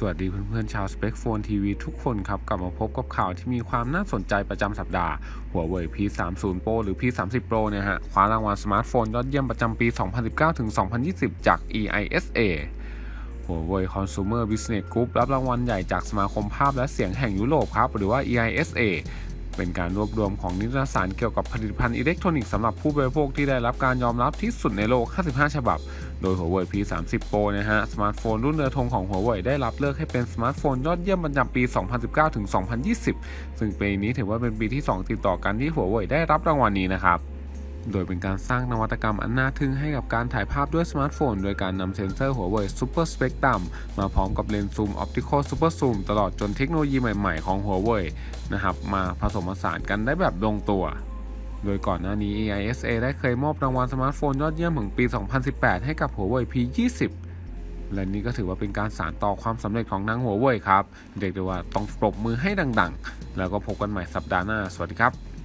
สวัสดีเพื่อนๆชาว Spec Phone TV ทุกคนครับ กลับมาพบกับข่าวที่มีความน่าสนใจประจำสัปดาห์ Huawei P30 Pro หรือ P30 Pro เนี่ยฮะคว้ารางวัลสมาร์ทโฟนยอดเยี่ยมประจำปี 2019 ถึง 2020 จาก EISA Huawei Consumer Business Group รับรางวัลใหญ่จากสมาคมภาพและเสียงแห่งยุโรปครับ หรือว่า EISA เป็นการรวบรวมของนิตยสารเกี่ยวกับผลิตภัณฑ์อิเล็กทรอนิกส์สำหรับผู้บริโภคที่ได้รับการยอมรับที่สุดในโลก 55 ฉบับ โดย Huawei P30 Pro นะฮะ สมาร์ทโฟนรุ่นเรือธงของ Huawei ได้รับเลือกให้เป็นสมาร์ทโฟนยอดเยี่ยมประจำปี 2019 ถึง 2020 ซึ่งปีนี้ถือว่าเป็นปีที่ 2 ติดต่อกันที่ Huawei ได้รับรางวัลนี้นะครับโดยเป็นการสร้างนวัตกรรมอันน่าทึ่งให้กับการถ่ายภาพด้วยสมาร์ทโฟน โดยการนำเซ็นเซอร์ Huawei Super Spectrum มาพร้อมกับเลนส์ซูม Optical Super Zoom ตลอดจนเทคโนโลยีใหม่ๆ ของ Huawei นะครับ มาผสมผสานกันได้แบบลงตัว โดยก่อนหน้านี้ AISA ได้เคยมอบรางวัลสมาร์ทโฟนยอดเยี่ยมของปี 2018 ให้กับ Huawei P20 และนี่ก็ถือว่าเป็นการสานต่อความสำเร็จของนาง Huawei ครับเรียกได้ว่าต้องปรบมือให้ดังๆ แล้วก็พบกันใหม่สัปดาห์หน้า สวัสดีครับ